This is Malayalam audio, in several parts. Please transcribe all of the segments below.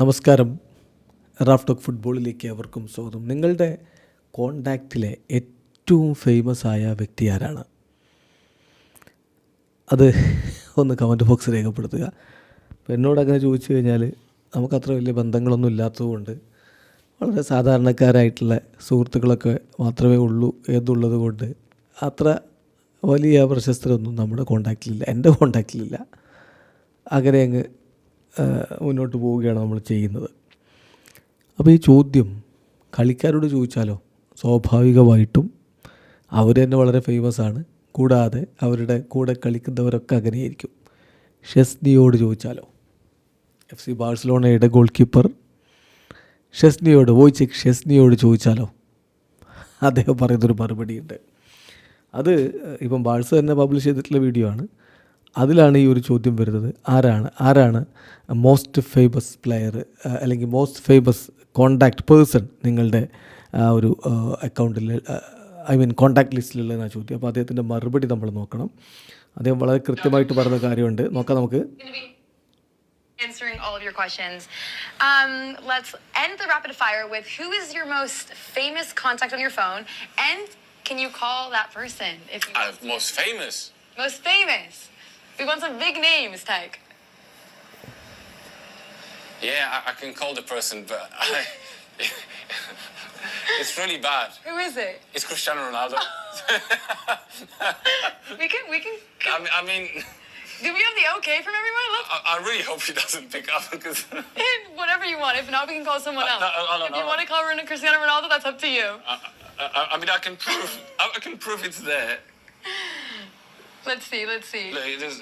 നമസ്കാരം. റാഫ് ടോക്ക് ഫുട്ബോളിലേക്ക് അവർക്കും സ്വാഗതം. നിങ്ങളുടെ കോണ്ടാക്റ്റിലെ ഏറ്റവും ഫേമസ് ആയ വ്യക്തി ആരാണ്? അത് ഒന്ന് കമന്റ് ബോക്സ് രേഖപ്പെടുത്തുക. അപ്പോൾ എന്നോട് അങ്ങനെ ചോദിച്ചു കഴിഞ്ഞാൽ നമുക്കത്ര വലിയ ബന്ധങ്ങളൊന്നും ഇല്ലാത്തതുകൊണ്ട് വളരെ സാധാരണക്കാരായിട്ടുള്ള സുഹൃത്തുക്കളൊക്കെ മാത്രമേ ഉള്ളൂ എന്നുള്ളത് കൊണ്ട് അത്ര വലിയ പ്രശസ്തരൊന്നും നമ്മുടെ കോണ്ടാക്റ്റിലില്ല എന്റെ കോണ്ടാക്റ്റിലില്ല അങ്ങനെ അങ്ങ് മുന്നോട്ട് പോവുകയാണ് നമ്മൾ ചെയ്യുന്നത്. അപ്പോൾ ഈ ചോദ്യം കളിക്കാരോട് ചോദിച്ചാലോ? സ്വാഭാവികമായിട്ടും അവർ തന്നെ വളരെ ഫേമസ് ആണ്. കൂടാതെ അവരുടെ കൂടെ കളിക്കുന്നവരൊക്കെ അങ്ങനെയായിരിക്കും. ഷെസ്നിയോട് ചോദിച്ചാലോ? എഫ് സി ബാഴ്സലോണയുടെ ഗോൾ കീപ്പർ ഷെസ്നിയോട് വോയിച്ച് ഷെസ്നിയോട് ചോദിച്ചാലോ? അദ്ദേഹം പറയുന്നൊരു മറുപടിയുണ്ട്. അത് ഇപ്പം ബാഴ്സ തന്നെ പബ്ലിഷ് ചെയ്തിട്ടുള്ള വീഡിയോ ആണ്. അതിലാണ് ഈ ഒരു ചോദ്യം വരുന്നത് ആരാണ് ആരാണ് മോസ്റ്റ് ഫേമസ് പ്ലെയർ അല്ലെങ്കിൽ മോസ്റ്റ് ഫേമസ് കോണ്ടാക്ട് പേഴ്സൺ നിങ്ങളുടെ ആ ഒരു അക്കൗണ്ടിൽ ഐ മീൻ കോണ്ടാക്ട് ലിസ്റ്റിലുള്ള ചോദ്യം അപ്പോൾ അദ്ദേഹത്തിന്റെ മറുപടി നമ്മൾ നോക്കണം അദ്ദേഹം വളരെ കൃത്യമായിട്ട് പറഞ്ഞ കാര്യമുണ്ട് നോക്കാം നമുക്ക് Answering all of your questions. Um, let's end the rapid fire with who is your most famous contact on your phone and can you call that person? If you... Uh, most famous. Most famous. We want some big names, Tyke. Yeah, I, I can call the person, but I, it's really bad. Who is it? It's Cristiano Ronaldo. We can we can. I mean, I mean, Do we have the okay from everyone? Let's I, I really hope he doesn't pick up because whatever you want. If not, we can call someone Uh, else. no, uh, no, if you no. want to call Cristiano Ronaldo, that's up to you. I, I, I mean, I can prove, I can prove it's there. Let's see. Let's see. Look, it is,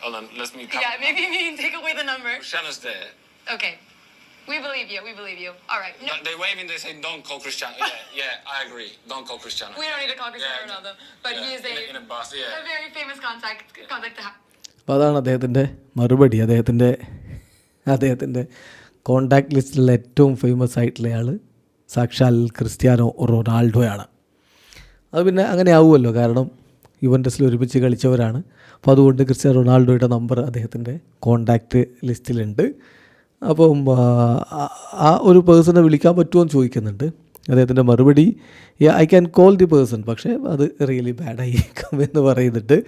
hold on, let me. Yeah, maybe you can take away the number. Cristiano's there. Okay. We believe you. We believe you. All right. No, They waving. They say, "Don't call Cristiano." Yeah, yeah, I agree. Don't call Cristiano. we don't need to call Cristiano Yeah, Ronaldo, but yeah, he is a, in a, in a bus. Yeah. a very famous contact contact to have. അപ്പോൾ അതാണ് അദ്ദേഹത്തിന്റെ മറുപടി അദ്ദേഹത്തിന്റെ അദ്ദേഹത്തിന്റെ കോണ്ടാക്ട് ലിസ്റ്റിലുള്ള ഏറ്റവും ഫേമസ് ആയിട്ടുള്ള ആൾ സാക്ഷാൽ ക്രിസ്ത്യാനോ റൊണാൾഡോയാണ് അത് പിന്നെ അങ്ങനെ ആവുമല്ലോ കാരണം യുവന്റസിൽ ഒരുമിച്ച് കളിച്ചവരാണ്. അപ്പോൾ അതുകൊണ്ട് ക്രിസ്ത്യാനോ റൊണാൾഡോയുടെ നമ്പർ അദ്ദേഹത്തിന്റെ കോണ്ടാക്റ്റ് ലിസ്റ്റിലുണ്ട്. അപ്പം ആ, ഒരു പേഴ്സണെ വിളിക്കാൻ പറ്റുമോ എന്ന് ചോദിക്കുന്നുണ്ട്. അദ്ദേഹത്തിന്റെ മറുപടി I can call the person പക്ഷേ അത് റിയലി ബാഡായിരിക്കും എന്ന് പറയുന്നുണ്ട്.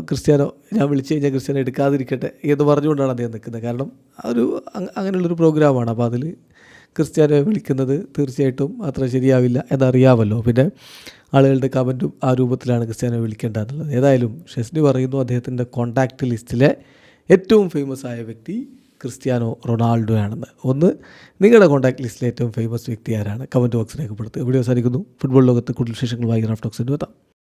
ക്രിസ്ത്യാനോ ഞാൻ വിളിച്ചു കഴിഞ്ഞാൽ ക്രിസ്ത്യാനോ എടുക്കാതിരിക്കട്ടെ എന്ന് പറഞ്ഞുകൊണ്ടാണ് അദ്ദേഹം നിൽക്കുന്നത്. കാരണം ഒരു അങ് അങ്ങനെയുള്ളൊരു പ്രോഗ്രാമാണ്. അപ്പോൾ അതിൽ ക്രിസ്ത്യാനോയെ വിളിക്കുന്നത് തീർച്ചയായിട്ടും അത്ര ശരിയാവില്ല എന്നറിയാമല്ലോ. പിന്നെ ആളുകളുടെ കമന്റും ആ രൂപത്തിലാണ് ക്രിസ്ത്യാനോ വിളിക്കേണ്ടതെന്നുള്ളത് ഏതായാലും ഷെസ്നി പറയുന്നു അദ്ദേഹത്തിന്റെ കോണ്ടാക്റ്റ് ലിസ്റ്റിലെ ഏറ്റവും ഫേമസ് ആയ വ്യക്തി ക്രിസ്ത്യാനോ റൊണാൾഡോ ആണെന്ന് ഒന്ന് നിങ്ങളുടെ കോൺടാക്ട് ലിസ്റ്റിലെ ഏറ്റവും ഫേമസ് വ്യക്തി ആരാണ്? കമന്റ് ബോക്സ് രേഖപ്പെടുത്തുക. വീഡിയോ അവസാനിക്കുന്നു. ഫുട്ബോൾ ലോകത്ത് കൂടുതൽ വിശേഷങ്ങളുമായി ഓഫ് ടോക്സിന്റെ എത്താം.